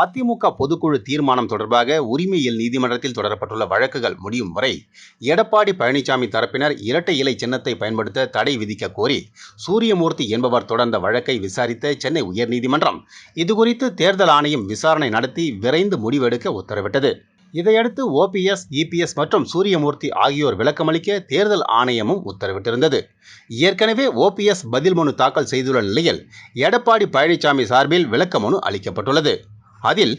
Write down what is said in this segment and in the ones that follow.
அதிமுக பொதுக்குழு தீர்மானம் தொடர்பாக உரிமையியல் நீதிமன்றத்தில் தொடரப்பட்டுள்ள வழக்குகள் முடியும் வரை எடப்பாடி பழனிசாமி தரப்பினர் இரட்டை இலை சின்னத்தை பயன்படுத்த தடை விதிக்க கோரி சூரியமூர்த்தி என்பவர் தொடர்ந்த வழக்கை விசாரித்த சென்னை உயர்நீதிமன்றம் இதுகுறித்து தேர்தல் ஆணையம் விசாரணை நடத்தி விரைந்து முடிவெடுக்க உத்தரவிட்டது. இதையடுத்து ஓபிஎஸ் இபிஎஸ் மற்றும் சூரியமூர்த்தி ஆகியோர் விளக்கமளிக்க தேர்தல் ஆணையமும் உத்தரவிட்டிருந்தது. ஏற்கனவே ஓபிஎஸ் பதில் மனு தாக்கல் செய்துள்ள நிலையில் எடப்பாடி பழனிசாமி சார்பில் விளக்க மனு அளிக்கப்பட்டுள்ளது. அதில்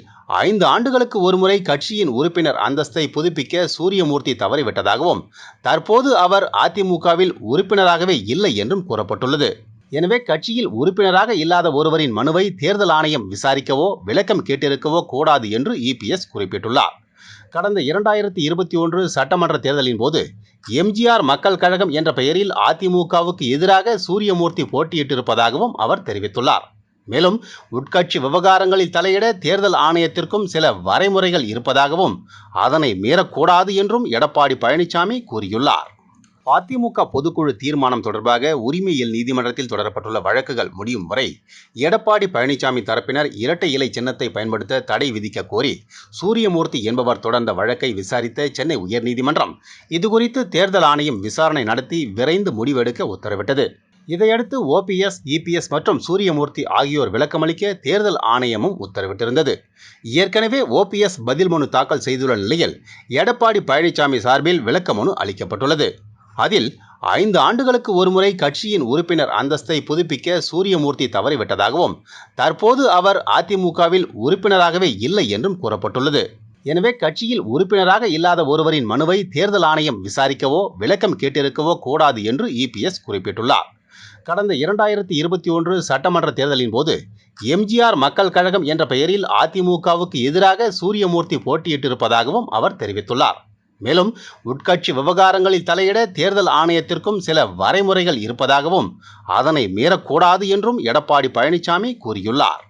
ஐந்து ஆண்டுகளுக்கு ஒருமுறை கட்சியின் உறுப்பினர் அந்தஸ்தை புதுப்பிக்க சூரியமூர்த்தி தவறிவிட்டதாகவும் தற்போது அவர் அதிமுகவில் உறுப்பினராகவே இல்லை என்றும் கூறப்பட்டுள்ளது. எனவே கட்சியில் உறுப்பினராக இல்லாத ஒருவரின் மனுவை தேர்தல் ஆணையம் விசாரிக்கவோ விளக்கம் கேட்டிருக்கவோ கூடாது என்று இபிஎஸ் குறிப்பிட்டுள்ளார். கடந்த இரண்டாயிரத்தி இருபத்தி ஒன்று சட்டமன்ற தேர்தலின் போது எம்ஜிஆர் மக்கள் கழகம் என்ற பெயரில் அதிமுகவுக்கு எதிராக சூரியமூர்த்தி போட்டியிட்டிருப்பதாகவும் அவர் தெரிவித்துள்ளார். மேலும் உட்கட்சி விவகாரங்களில் தலையிட தேர்தல் ஆணையத்திற்கும் சில வரைமுறைகள் இருப்பதாகவும் அதனை மீறக்கூடாது என்றும் எடப்பாடி பழனிசாமி கூறியுள்ளார். அதிமுக பொதுக்குழு தீர்மானம் தொடர்பாக உரிமையியல் நீதிமன்றத்தில் தொடரப்பட்டுள்ள வழக்குகள் முடியும் வரை எடப்பாடி பழனிசாமி தரப்பினர் இரட்டை இலை சின்னத்தை பயன்படுத்த தடை விதிக்க கோரி சூரியமூர்த்தி என்பவர் தொடர்ந்த வழக்கை விசாரித்த சென்னை உயர்நீதிமன்றம். இதுகுறித்து தேர்தல் ஆணையம் விசாரணை நடத்தி விரைந்து முடிவெடுக்க உத்தரவிட்டது. இதையடுத்து ஓபிஎஸ் இபிஎஸ் மற்றும் சூரியமூர்த்தி ஆகியோர் விளக்கமளிக்க தேர்தல் ஆணையமும் உத்தரவிட்டிருந்தது. ஏற்கனவே ஓபிஎஸ் பதில் மனு தாக்கல் செய்துள்ள நிலையில் எடப்பாடி பழனிசாமி சார்பில் விளக்க மனு அளிக்கப்பட்டுள்ளது. அதில் ஐந்து ஆண்டுகளுக்கு ஒருமுறை கட்சியின் உறுப்பினர் அந்தஸ்தை புதுப்பிக்க சூரியமூர்த்தி தவறிவிட்டதாகவும் தற்போது அவர் அதிமுகவில் உறுப்பினராகவே இல்லை என்றும் கூறப்பட்டுள்ளது. எனவே கட்சியில் உறுப்பினராக இல்லாத ஒருவரின் மனுவை தேர்தல் ஆணையம் விசாரிக்கவோ விளக்கம் கேட்டிருக்கவோ கூடாது என்று இபிஎஸ் குறிப்பிட்டுள்ளார். கடந்த இரண்டாயிரத்தி இருபத்தி ஒன்று சட்டமன்ற தேர்தலின் போது எம்ஜிஆர் மக்கள் கழகம் என்ற பெயரில் அதிமுகவுக்கு எதிராக சூரியமூர்த்தி போட்டியிட்டிருப்பதாகவும் அவர் தெரிவித்துள்ளார். மேலும் உட்கட்சி விவகாரங்களில் தலையிட தேர்தல் ஆணையத்திற்கும் சில வரைமுறைகள் இருப்பதாகவும் அதனை மீறக்கூடாது என்றும் எடப்பாடி பழனிசாமி கூறியுள்ளார்.